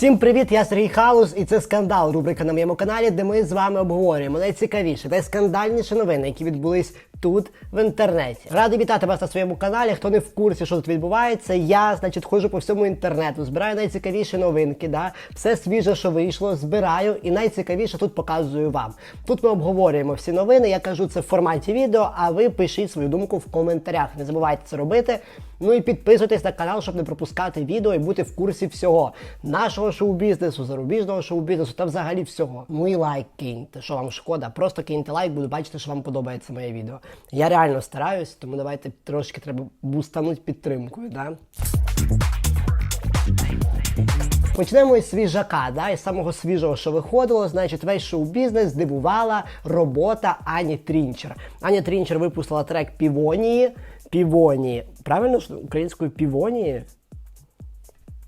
Всім привіт, я Сергій Халус, і це скандал. Рубрика на моєму каналі, де ми з вами обговорюємо найцікавіше, найскандальніші новини, які відбулись тут в інтернеті. Радий вітати вас на своєму каналі. Хто не в курсі, що тут відбувається, я, значить, ходжу по всьому інтернету, збираю найцікавіші новинки, да, все свіже, що вийшло, збираю, і найцікавіше тут показую вам. Тут ми обговорюємо всі новини. Я кажу це в форматі відео, а ви пишіть свою думку в коментарях. Не забувайте це робити. Ну і підписуйтесь на канал, щоб не пропускати відео і бути в курсі всього нашого шоу-бізнесу, зарубіжного шоу-бізнесу та взагалі всього. Ну і лайк киньте, що вам шкода. Просто киньте лайк, буду бачити, що вам подобається моє відео. Я реально стараюсь, тому давайте трошки треба бустануть підтримкою. Да? Почнемо із свіжака, да, із самого свіжого, що виходило, значить, весь шоу-бізнес здивувала робота Ані Трінчер. Аня Трінчер випустила трек Півонії. Півонії. Правильно українською півонії?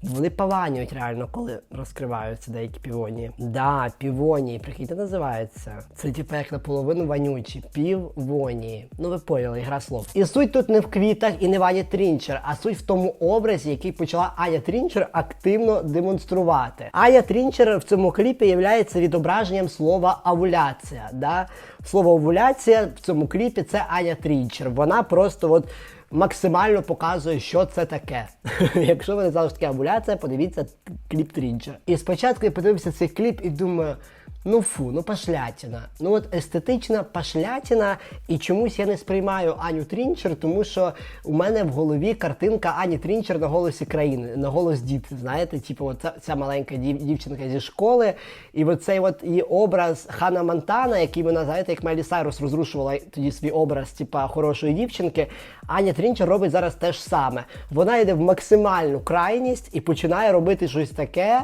Вони пованюють реально, коли розкриваються деякі півонії. Да, півонії, прикиньте, називається. Це типу як наполовину вонючі. Півонії. Ну ви поняли, гра слов. І суть тут не в квітах і не в Ані Трінчер, а суть в тому образі, який почала Аня Трінчер активно демонструвати. Аня Трінчер в цьому кліпі є відображенням слова авуляція. Да? Слово овуляція в цьому кліпі це Аня Трінчер. Вона просто от максимально показує, що це таке. Якщо ви не знали, що таке овуляція, подивіться кліп Трінча. І спочатку я подивився цей кліп і думаю. Ну фу, ну пошлятіна. Ну от естетична пошлятіна, і чомусь я не сприймаю Аню Трінчер, тому що у мене в голові картинка Ані Трінчер на голосі країни, на голос діти. Знаєте, типу, от ця, ця маленька дів, дівчинка зі школи, і оцей от її образ Хана Монтана, який вона, знаєте, як Майлі Сайрус розрушувала тоді свій образ, типа хорошої дівчинки. Аня Трінчер робить зараз те ж саме. Вона йде в максимальну крайність і починає робити щось таке.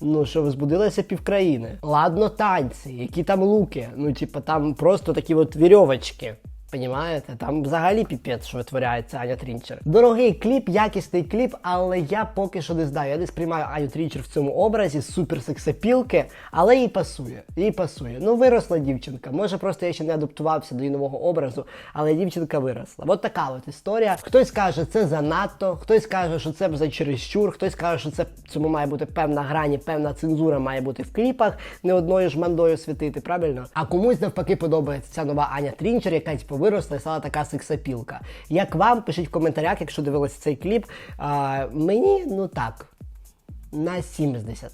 Ну, що возбудилося півкраїни. Ладно, танці, які там луки. Ну, типа, там просто такі от вірьовочки. Понімаєте? Там взагалі піпець, що витворяється Аня Трінчер. Дорогий кліп, якісний кліп, але я поки що не знаю. Я не сприймаю Аню Трінчер в цьому образі супер сексапілки, але їй пасує. Їй пасує. Ну, виросла дівчинка. Може, просто я ще не адаптувався до її нового образу, але дівчинка виросла. От така от історія. Хтось каже, це занадто, хтось каже, що це за чересчур, хтось каже, що це цьому має бути певна грані, певна цензура має бути в кліпах, не одною ж мандою світити, правильно? А комусь навпаки подобається ця нова Аня Трінчер, яка типу, виросла і стала така сексапілка. Як вам, пишіть в коментарях, якщо дивилися цей кліп. А, мені, ну так, на 7 з 10.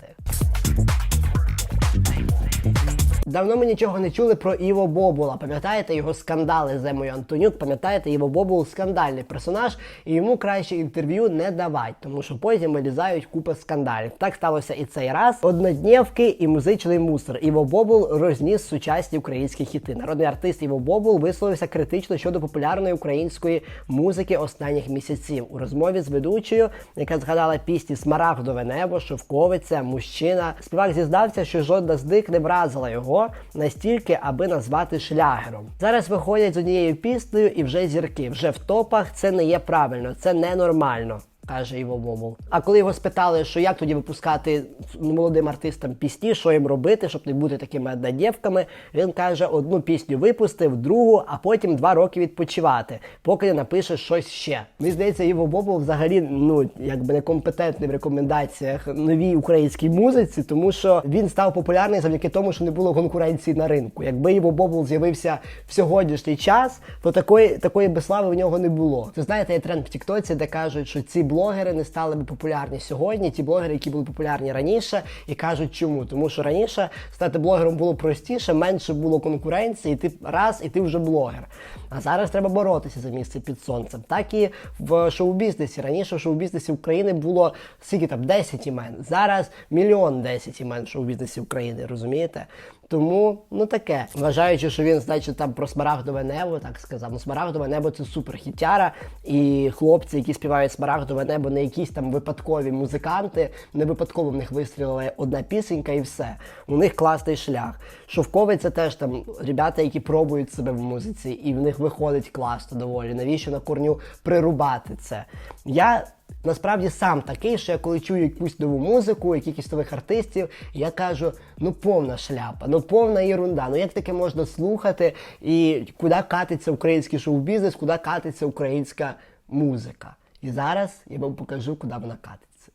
Давно ми нічого не чули про Іво Бобула. Пам'ятаєте його скандали з Емою Антонюк? Пам'ятаєте, Іво Бобул скандальний персонаж, і йому краще інтерв'ю не давати, тому що потім вилізають купа скандалів. Так сталося і цей раз. Однодневки і музичний мусор. Іво Бобул розніс сучасні українські хіти. Народний артист Іво Бобул висловився критично щодо популярної української музики останніх місяців у розмові з ведучою, яка згадала пісні Смарагдове небо, Шовковиця, Мужчина. Співак зізнався, що жодна з них не вразила його настільки, аби назвати шлягером. Зараз виходять з однією піснею і вже зірки, вже в топах. Це не є правильно, це ненормально. Каже Іво Бобул. А коли його спитали, що як тоді випускати молодим артистам пісні, що їм робити, щоб не бути такими однодєвками, він каже: одну пісню випустив, другу, а потім два роки відпочивати, поки не напише щось ще. Мені здається, Іво Бобул взагалі ну якби некомпетентний в рекомендаціях новій українській музиці, тому що він став популярний завдяки тому, що не було конкуренції на ринку. Якби Іво Бобул з'явився в сьогоднішній час, то такої такої слави в нього не було. Це знаєте, є тренд в Тіктоці, де кажуть, що ці блогери не стали б популярні сьогодні. Ті блогери, які були популярні раніше, і кажуть, чому? Тому що раніше стати блогером було простіше, менше було конкуренції, і ти раз і ти вже блогер. А зараз треба боротися за місце під сонцем. Так і в шоу-бізнесі. Раніше в шоу-бізнесі України було скільки там 10 імен. Зараз мільйон 10 імен в шоу-бізнесі України, розумієте? Тому, ну таке. Вважаючи, що він, значить, там про смарагдове небо, так сказав. Ну, смарагдове небо це супер хітяра. І хлопці, які співають смарагдове небо, не якісь там випадкові музиканти, не випадково в них вистрілила одна пісенька і все. У них класний шлях. Шовковий це теж там ребята, які пробують себе в музиці, і в них виходить класно доволі. Навіщо на корню прирубати це? Я насправді сам такий, що я коли чую якусь нову музику, якихось нових артистів, я кажу, ну повна шляпа, ну повна єрунда. Ну як таке можна слухати і куди катиться український шоу-бізнес, куди катиться українська музика. І зараз я вам покажу, куди вона катиться.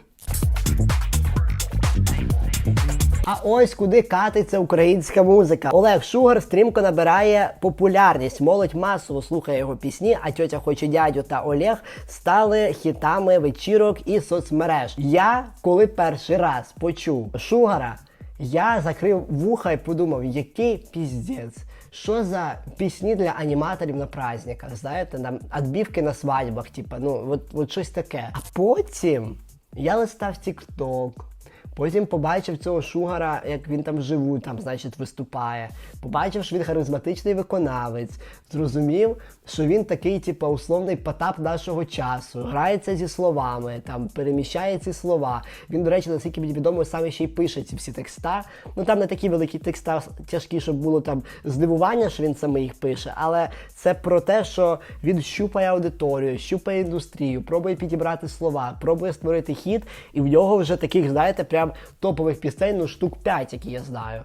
А ось куди катиться українська музика. Олег Шугар стрімко набирає популярність. Молодь масово слухає його пісні, а тьотя хоче дядю та Олег стали хітами вечірок і соцмереж. Я коли перший раз почув Шугара, я закрив вуха і подумав, який піздець. Що за пісні для аніматорів на праздниках? Знаєте, там відбівки на свадьбах, типа, ну от, от щось таке. А потім я листав TikTok, Потім побачив цього шугара, як він там живу, там, значить, виступає. Побачив, що він харизматичний виконавець. Зрозумів, що він такий, типу, условний потап нашого часу. Грається зі словами, там переміщає ці слова. Він, до речі, наскільки мені відомо, саме ще й пише ці всі текста. Ну там не такі великі текста тяжкі, щоб було там здивування, що він саме їх пише. Але це про те, що він щупає аудиторію, щупає індустрію, пробує підібрати слова, пробує створити хіт, і в нього вже таких, знаєте, прям топових пісень, ну штук 5, які я знаю.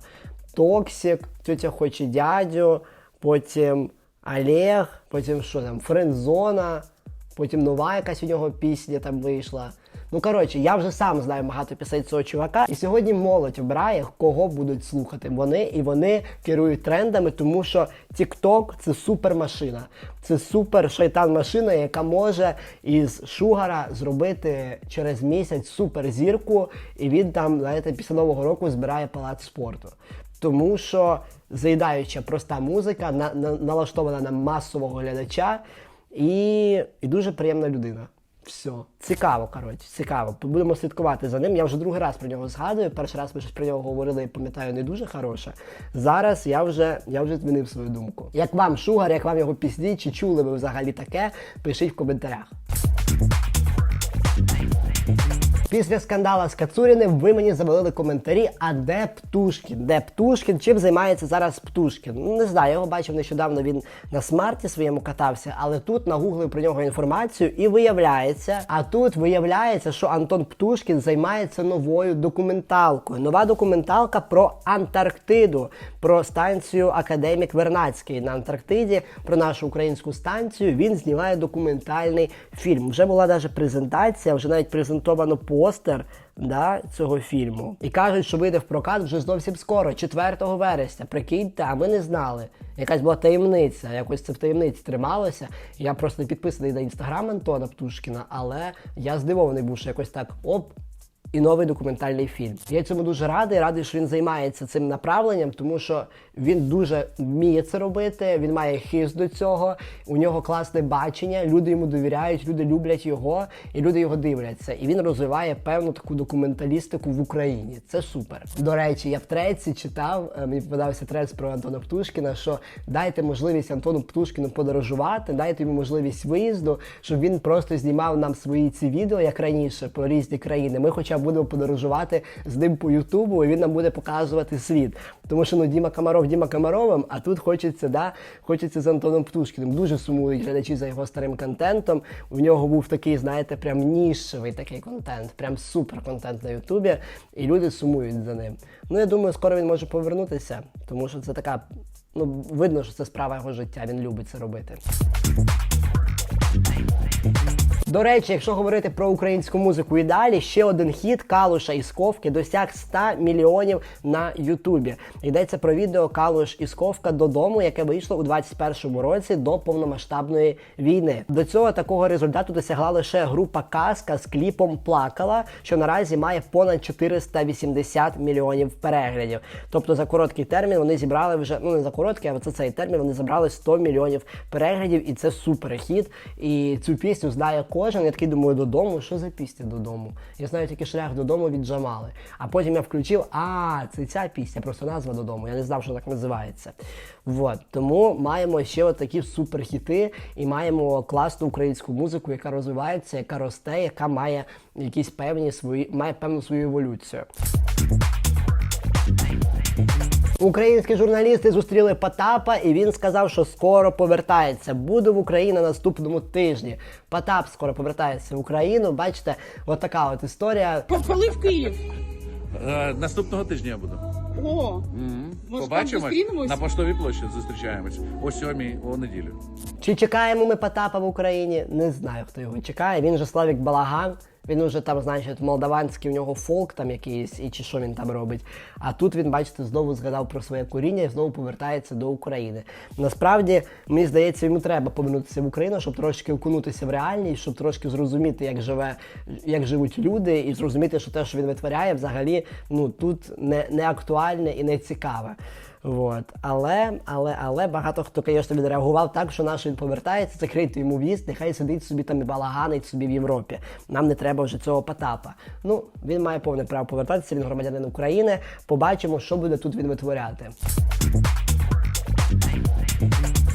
Токсик, тетя хоче дядю, потім Олег, потім що там, Френдзона, потім нова якась у нього пісня там вийшла. Ну коротше, я вже сам знаю багато пісень цього чувака, і сьогодні молодь обирає, кого будуть слухати вони, і вони керують трендами, тому що TikTok – це супермашина. Це супер шайтан машина, яка може із Шугара зробити через місяць суперзірку, і він там, знаєте, після нового року збирає палац спорту. Тому що заїдаюча проста музика, на, на, налаштована на масового глядача, і, і дуже приємна людина. Все. Цікаво, коротше, цікаво. Будемо слідкувати за ним. Я вже другий раз про нього згадую. Перший раз ми щось про нього говорили, і пам'ятаю, не дуже хороше. Зараз я вже я вже змінив свою думку. Як вам Шугар, як вам його пісні, чи чули ви взагалі таке? Пишіть в коментарях. Після скандала з Кацуріним ви мені завалили коментарі, а де Птушкін? Де Птушкін? Чим займається зараз Птушкін? Не знаю, його бачив нещодавно, він на смарті своєму катався, але тут нагуглив про нього інформацію і виявляється, а тут виявляється, що Антон Птушкін займається новою документалкою. Нова документалка про Антарктиду, про станцію Академік Вернацький на Антарктиді, про нашу українську станцію. Він знімає документальний фільм. Вже була навіть презентація, вже навіть презентовано постер да, цього фільму. І кажуть, що вийде в прокат вже зовсім скоро, 4 вересня. Прикиньте, а ми не знали. Якась була таємниця, якось це в таємниці трималося. Я просто не підписаний на інстаграм Антона Птушкіна, але я здивований був, що якось так оп. І новий документальний фільм. Я цьому дуже радий, радий, що він займається цим направленням, тому що він дуже вміє це робити. Він має хист до цього. У нього класне бачення. Люди йому довіряють, люди люблять його, і люди його дивляться. І він розвиває певну таку документалістику в Україні. Це супер. До речі, я в треці читав. е, Мені попадався трец про Антона Птушкіна. Що дайте можливість Антону Птушкіну подорожувати, дайте йому можливість виїзду, щоб він просто знімав нам свої ці відео, як раніше, про різні країни. Ми, хоча будемо подорожувати з ним по Ютубу, і він нам буде показувати світ. Тому що ну Діма Комаров Діма Комаровим, а тут хочеться, да, хочеться з Антоном Птушкіним. Дуже сумують глядачі за його старим контентом. У нього був такий, знаєте, прям нішевий такий контент, прям супер контент на Ютубі, і люди сумують за ним. Ну я думаю, скоро він може повернутися, тому що це така. Ну, видно, що це справа його життя, він любить це робити. До речі, якщо говорити про українську музику і далі, ще один хіт Калуша і Сковки досяг 100 мільйонів на Ютубі. Йдеться про відео Калуш і Сковка додому, яке вийшло у 21-му році до повномасштабної війни. До цього такого результату досягла лише група Казка з кліпом Плакала, що наразі має понад 480 мільйонів переглядів. Тобто за короткий термін вони зібрали вже ну не за короткий, а за цей термін вони забрали 100 мільйонів переглядів, і це супер хіт. І цю пісню знає кожен. Я такий думаю, додому, що за пісня додому? Я знаю тільки шлях додому від Джамали. А потім я включив, а це ця пісня, просто назва додому. Я не знав, що так називається. Вот. Тому маємо ще от такі суперхіти і маємо класну українську музику, яка розвивається, яка росте, яка має якісь певні свої, має певну свою еволюцію. Українські журналісти зустріли Потапа, і він сказав, що скоро повертається. Буде в Україні на наступному тижні. Потап скоро повертається в Україну. Бачите, от така от історія. Коли в Київ? Е, Наступного тижня я буду. О, може, там Побачимось зустрінемось? на поштовій площі. Зустрічаємось о сьомій у неділю. Чи чекаємо ми Потапа в Україні? Не знаю, хто його чекає. Він же Славік Балаган. Він уже там, значить, молдаванський у нього фолк там якийсь, і чи що він там робить. А тут він, бачите, знову згадав про своє коріння і знову повертається до України. Насправді, мені здається, йому треба повернутися в Україну, щоб трошки окунутися в реальність, щоб трошки зрозуміти, як живе, як живуть люди, і зрозуміти, що те, що він витворяє, взагалі ну тут не, не актуальне і не цікаве. Вот. Але, але, але багато хто, звісно, відреагував так, що наш він повертається, закрити йому в'їзд, нехай сидить собі там і балаганить собі в Європі. Нам не треба вже цього Потапа. Ну, він має повне право повертатися, він громадянин України. Побачимо, що буде тут він витворяти.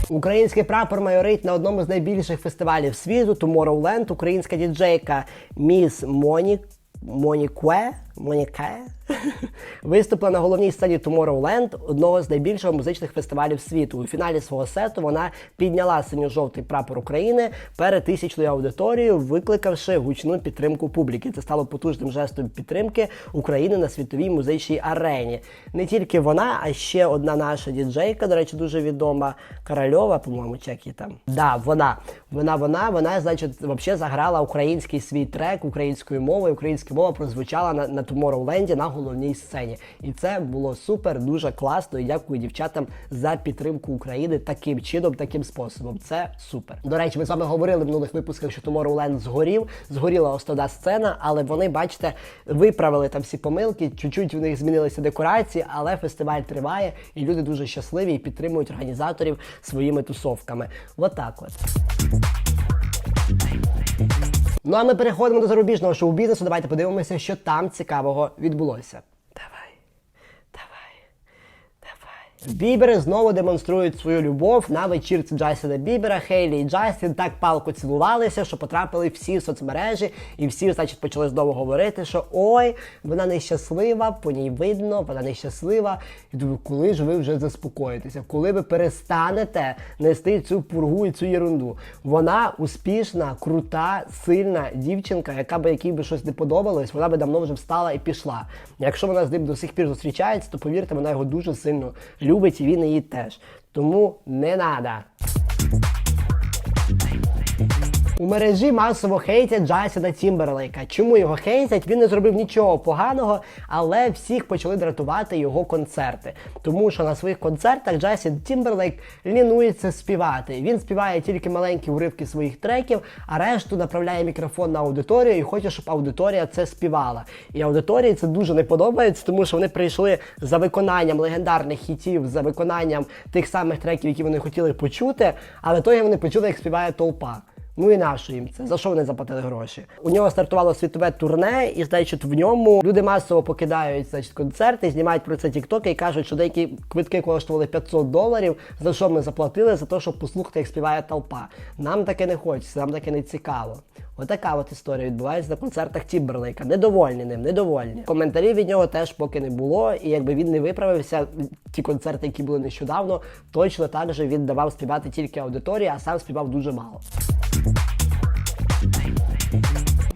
Український прапор майорить на одному з найбільших фестивалів світу Tomorrowland. Українська діджейка Міс Монік. Монікве, Моніке виступила на головній сцені Tomorrowland, одного з найбільших музичних фестивалів світу. У фіналі свого сету вона підняла синьо-жовтий прапор України перед тисячною аудиторією, викликавши гучну підтримку публіки. Це стало потужним жестом підтримки України на світовій музичній арені. Не тільки вона, а ще одна наша діджейка, до речі, дуже відома Корольова, по-моєму, її там. Да, вона. Вона, вона, вона, значить, взагалі заграла український свій трек українською мовою. Українська мова прозвучала на, на Tomorrowland на головній сцені. І це було супер, дуже класно. І дякую дівчатам за підтримку України таким чином, таким способом. Це супер. До речі, ми з вами говорили в минулих випусках, що Tomorrowland згорів, згоріла основна сцена, але вони, бачите, виправили там всі помилки. Чуть-чуть в них змінилися декорації, але фестиваль триває, і люди дуже щасливі і підтримують організаторів своїми тусовками. Отак от. Ну а ми переходимо до зарубіжного шоу-бізнесу. Давайте подивимося, що там цікавого відбулося. Бібери знову демонструють свою любов на вечірці Джастіна Бібера. Хейлі і Джастін так палко цілувалися, що потрапили всі соцмережі, і всі, значить, почали знову говорити, що ой, вона нещаслива, по ній видно, вона нещаслива. І думаю, коли ж ви вже заспокоїтеся, коли ви перестанете нести цю пургу і цю єрунду. Вона успішна, крута, сильна дівчинка, яка би якій би щось не подобалось, вона би давно вже встала і пішла. Якщо вона з ним до сих пір зустрічається, то повірте, вона його дуже сильно любить і він її теж. Тому не треба. У мережі масово хейтять Джасіна Тімберлейка. Чому його хейтять? Він не зробив нічого поганого, але всіх почали дратувати його концерти. Тому що на своїх концертах Джасін Тімберлейк лінується співати. Він співає тільки маленькі уривки своїх треків, а решту направляє мікрофон на аудиторію і хоче, щоб аудиторія це співала. І аудиторії це дуже не подобається, тому що вони прийшли за виконанням легендарних хітів, за виконанням тих самих треків, які вони хотіли почути, але той вони почули, як співає толпа. Ну і нащо їм це? За що вони заплатили гроші? У нього стартувало світове турне, і значить, в ньому люди масово покидають значить, концерти, знімають про це тіктоки і кажуть, що деякі квитки коштували 500 доларів. За що ми заплатили? За те, щоб послухати, як співає толпа. Нам таке не хочеться, нам таке не цікаво. Отака от історія відбувається на концертах Тімберлейка. Недовольні ним, недовольні. Коментарів від нього теж поки не було. І якби він не виправився, ті концерти, які були нещодавно, точно так же він давав співати тільки аудиторії, а сам співав дуже мало.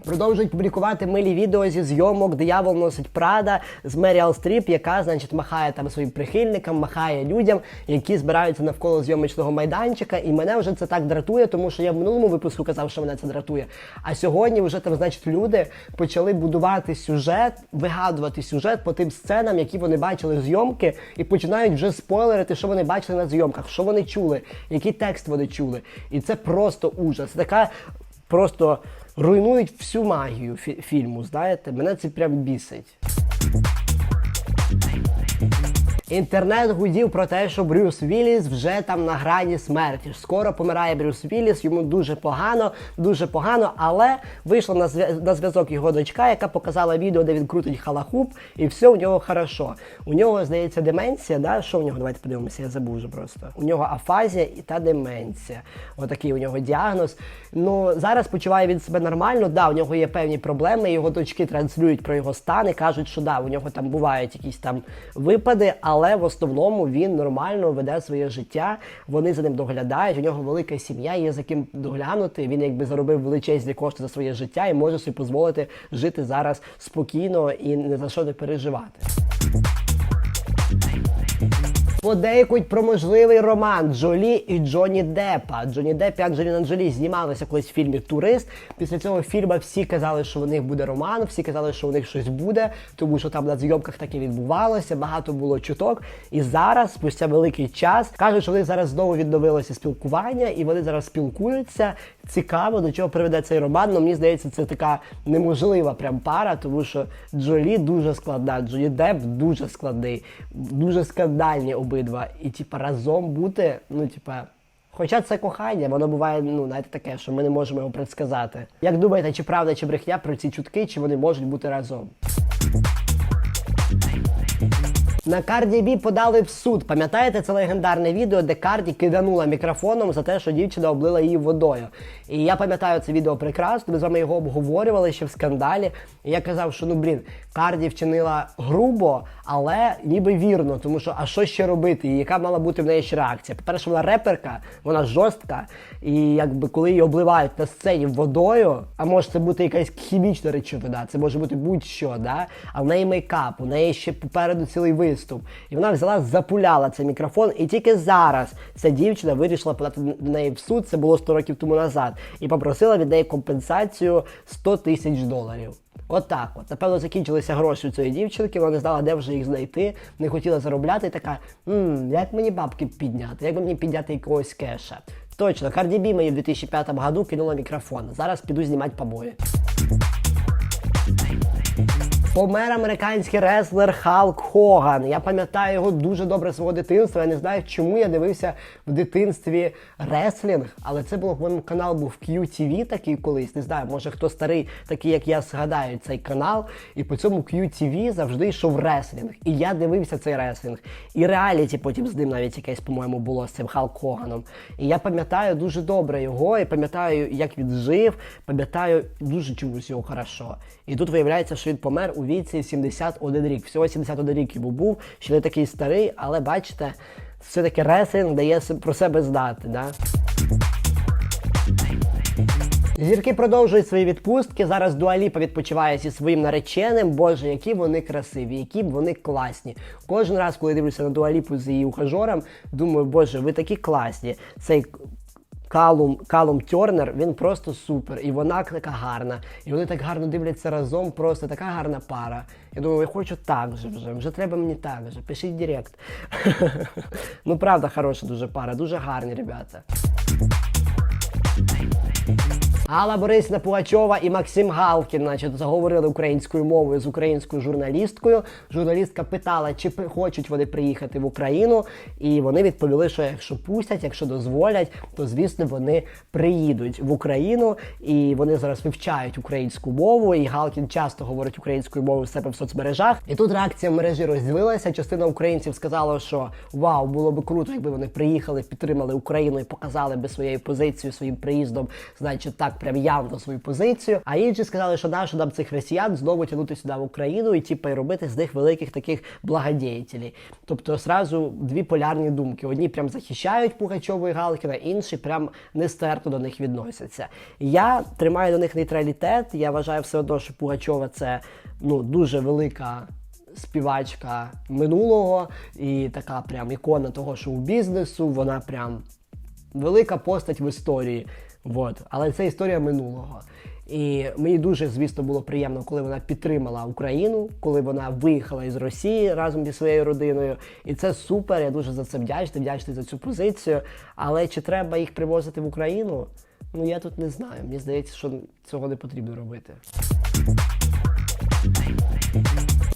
Продовжують публікувати милі відео зі зйомок Диявол носить Прада з Меріал Стріп, яка, значить, махає там своїм прихильникам, махає людям, які збираються навколо зйомочного майданчика. І мене вже це так дратує, тому що я в минулому випуску казав, що мене це дратує. А сьогодні вже там, значить, люди почали будувати сюжет, вигадувати сюжет по тим сценам, які вони бачили зйомки, і починають вже спойлерити, що вони бачили на зйомках, що вони чули, який текст вони чули. І це просто ужас. Така просто руйнують всю магію фі- фільму, знаєте, мене це прям бісить. Інтернет гудів про те, що Брюс Вілліс вже там на грані смерті. Скоро помирає Брюс Вілліс, йому дуже погано, дуже погано, але вийшла на на зв'язок його дочка, яка показала відео, де він крутить халахуп, і все у нього хорошо. У нього, здається, деменція, да? Що у нього? Давайте подивимося, я забув вже просто. У нього афазія і та деменція. Отакий у нього діагноз. Ну, зараз почуває він себе нормально, да, у нього є певні проблеми, його дочки транслюють про його стан і кажуть, що да, у нього там бувають якісь там випади, але в основному він нормально веде своє життя, вони за ним доглядають, у нього велика сім'я, є за ким доглянути. Він якби заробив величезні кошти за своє життя і може собі дозволити жити зараз спокійно і не за що не переживати. Подейкують про можливий роман Джолі і Джоні Деппа. Джоні Депп і Анджеліна Джолі знімалися колись в фільмі Турист. Після цього фільму всі казали, що в них буде роман, всі казали, що у них щось буде, тому що там на зйомках таке відбувалося, багато було чуток. І зараз, спустя великий час, кажуть, що вони зараз знову відновилося спілкування, і вони зараз спілкуються. Цікаво, до чого приведе цей роман. але мені здається, це така неможлива прям пара, тому що Джолі дуже складна, Джоні Депп дуже складний, дуже скандальні обидва. І два. І типа разом бути, ну типа. Хоча це кохання, воно буває, ну, знаєте, таке, що ми не можемо його предсказати. Як думаєте, чи правда, чи брехня про ці чутки, чи вони можуть бути разом? На Карді Бі подали в суд. Пам'ятаєте це легендарне відео, де Карді киданула мікрофоном за те, що дівчина облила її водою. І я пам'ятаю це відео прекрасно. Ми з вами його обговорювали ще в скандалі. І я казав, що ну блін, Карді вчинила грубо, але ніби вірно, тому що а що ще робити? І яка мала бути в неї ще реакція? По-перше, вона реперка, вона жорстка, і якби коли її обливають на сцені водою, а може це бути якась хімічна речовина, це може бути будь-що, да? а в неї мейкап, у неї ще попереду цілий виступ. І вона взяла, запуляла цей мікрофон, і тільки зараз ця дівчина вирішила подати до неї в суд, це було 100 років тому назад, і попросила від неї компенсацію 100 тисяч доларів. Отак от, Напевно, закінчилися гроші у цієї дівчинки, вона не знала, де вже їх знайти, не хотіла заробляти і така, «Ммм, як мені бабки підняти, як мені підняти якогось кеша. Точно, Cardi B мені в 2005 году кинула мікрофон. Зараз піду знімати побої. Помер американський реслер Халк Хоган. Я пам'ятаю його дуже добре свого дитинства. Я не знаю, чому я дивився в дитинстві реслінг, але це було, канал був QTV такий колись. Не знаю, може хто старий, такий як я згадаю цей канал. І по цьому QTV завжди йшов реслінг. І я дивився цей реслінг. І реаліті потім з ним навіть якесь, по-моєму, було з цим Халк Хоганом. І я пам'ятаю дуже добре його, і пам'ятаю, як він жив, пам'ятаю дуже чомусь його хорошо. І тут виявляється, що він помер у віці 71 рік. Всього 71 рік йому був, ще не такий старий, але бачите, все-таки рестлинг дає про себе знати. Да? Зірки продовжують свої відпустки. Зараз Дуаліпа відпочиває зі своїм нареченим. Боже, які вони красиві, які б вони класні. Кожен раз, коли дивлюся на Дуаліпу з її ухажором, думаю, боже, ви такі класні. Цей Калум, Калум Тернер, він просто супер. І вона така гарна. І вони так гарно дивляться разом, просто така гарна пара. Я думаю, я хочу так же вже, вже треба мені так же. Пишіть директ. ну правда, хороша дуже пара, дуже гарні ребята. Алла Борисівна Пугачова і Максим Галкін, значить, заговорили українською мовою з українською журналісткою. Журналістка питала, чи хочуть вони приїхати в Україну, і вони відповіли, що якщо пустять, якщо дозволять, то звісно вони приїдуть в Україну, і вони зараз вивчають українську мову. І Галкін часто говорить українською мовою в себе в соцмережах. І тут реакція в мережі розділилася. Частина українців сказала, що вау, було би круто, якби вони приїхали, підтримали Україну і показали би своєю позицією, своїм приїздом, значить, так прям явно свою позицію. А інші сказали, що нащо нам цих росіян знову тягнути сюди в Україну і типу, робити з них великих таких благодіятелів. Тобто сразу дві полярні думки: одні прям захищають Пугачову і Галкіна, інші прям нестерпно до них відносяться. Я тримаю до них нейтралітет. Я вважаю все одно, що Пугачова це ну дуже велика співачка минулого і така прям ікона того шоу-бізнесу. Вона прям велика постать в історії. Вот. Але це історія минулого. І мені дуже, звісно, було приємно, коли вона підтримала Україну, коли вона виїхала із Росії разом зі своєю родиною. І це супер. Я дуже за це вдячний, вдячний за цю позицію. Але чи треба їх привозити в Україну? Ну я тут не знаю. Мені здається, що цього не потрібно робити.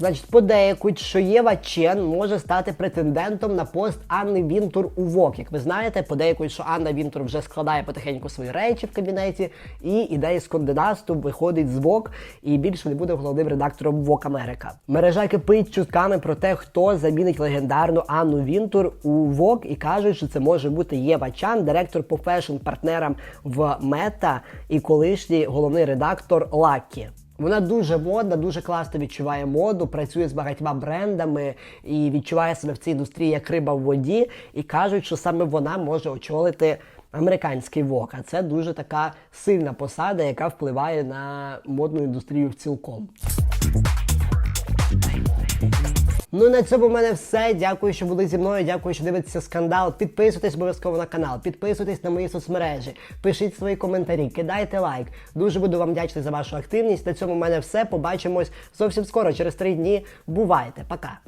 Значить, подейкують, що Єва Чен може стати претендентом на пост Анни Вінтур у ВОК. Як ви знаєте, подейкують, що Анна Вінтур вже складає потихеньку свої речі в кабінеті і іде із Конденасту, виходить з ВОК і більше не буде головним редактором ВОК Америка. Мережа кипить чутками про те, хто замінить легендарну Анну Вінтур у ВОК, і кажуть, що це може бути Єва Чан, директор по фешн-партнерам в Мета і колишній головний редактор Лакі. Вона дуже модна, дуже класно відчуває моду, працює з багатьма брендами і відчуває себе в цій індустрії як риба в воді. І кажуть, що саме вона може очолити американський вок. А це дуже така сильна посада, яка впливає на модну індустрію в цілком. Ну на цьому в мене все. Дякую, що були зі мною. Дякую, що дивитеся скандал. Підписуйтесь обов'язково на канал, підписуйтесь на мої соцмережі, пишіть свої коментарі, кидайте лайк. Дуже буду вам вдячний за вашу активність. На цьому в мене все. Побачимось зовсім скоро, через три дні. Бувайте, пока.